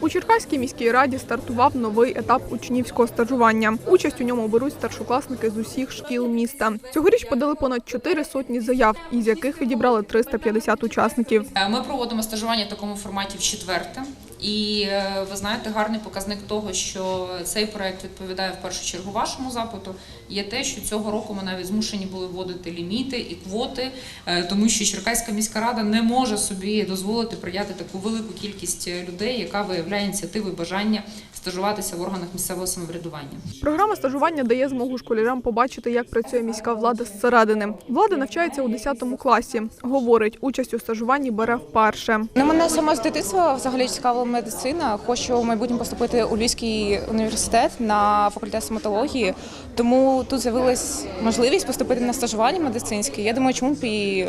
У Черкаській міській раді стартував новий етап учнівського стажування. Участь у ньому беруть старшокласники з усіх шкіл міста. Цьогоріч подали понад чотири сотні заяв, із яких відібрали 350 учасників. Е, Ми проводимо стажування в такому форматі в четверте. І е, ви знаєте, гарний показник того, що цей проект відповідає в першу чергу вашому запиту, є те, що цього року ми навіть змушені були вводити ліміти і квоти, е, тому що Черкаська міська рада не може собі дозволити прийняти таку велику кількість людей, яка виявляє ініціативи, бажання стажуватися в органах місцевого самоврядування. Програма стажування дає змогу школярам побачити, як працює міська влада зсередини. Влада навчається у 10 класі. Говорить, участь у стажуванні бере вперше. Ну, мене сама з дитинства взагалі цікавила медицина. Хочу в майбутньому поступити у Львівський університет на факультет стоматології. Тому тут з'явилась можливість поступити на стажування медицинське. Я думаю, чому б і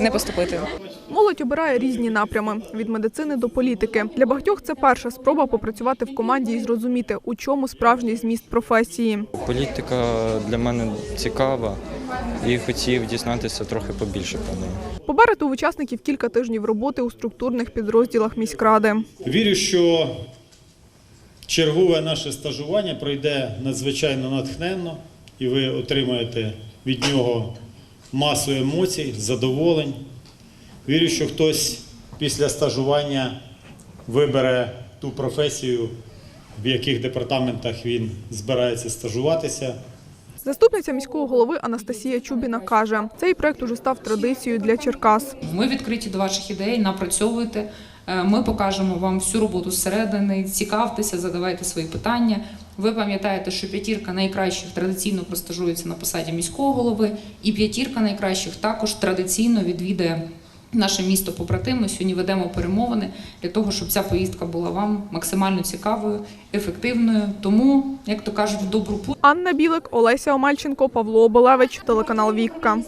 не поступити. Молодь обирає різні напрями від медицини до політики. Для багатьох це перша спроба попрацювати в команді і зрозуміти, у чому справжній зміст професії. Політика для мене цікава і хотів дізнатися трохи побільше про неї. Попереду у учасників кілька тижнів роботи у структурних підрозділах міськради. Вірю, що чергове наше стажування пройде надзвичайно натхненно, і ви отримаєте від нього масу емоцій, задоволень. Вірю, що хтось після стажування вибере ту професію, в яких департаментах він збирається стажуватися. Заступниця міського голови Анастасія Чубіна каже, цей проект уже став традицією для Черкас. Ми відкриті до ваших ідей, напрацьовуйте. Е, Ми покажемо вам всю роботу зсередини. Цікавтеся, задавайте свої питання. Ви пам'ятаєте, що п'ятірка найкращих традиційно простажується на посаді міського голови, і п'ятірка найкращих також традиційно відвідає наше місто побратими. Сьогодні ведемо перемовини для того, щоб ця поїздка була вам максимально цікавою, ефективною. Тому, як то кажуть, в добру путь. Анна Білик, Олеся Омельченко, Павло Оболевич, телеканал Вікка.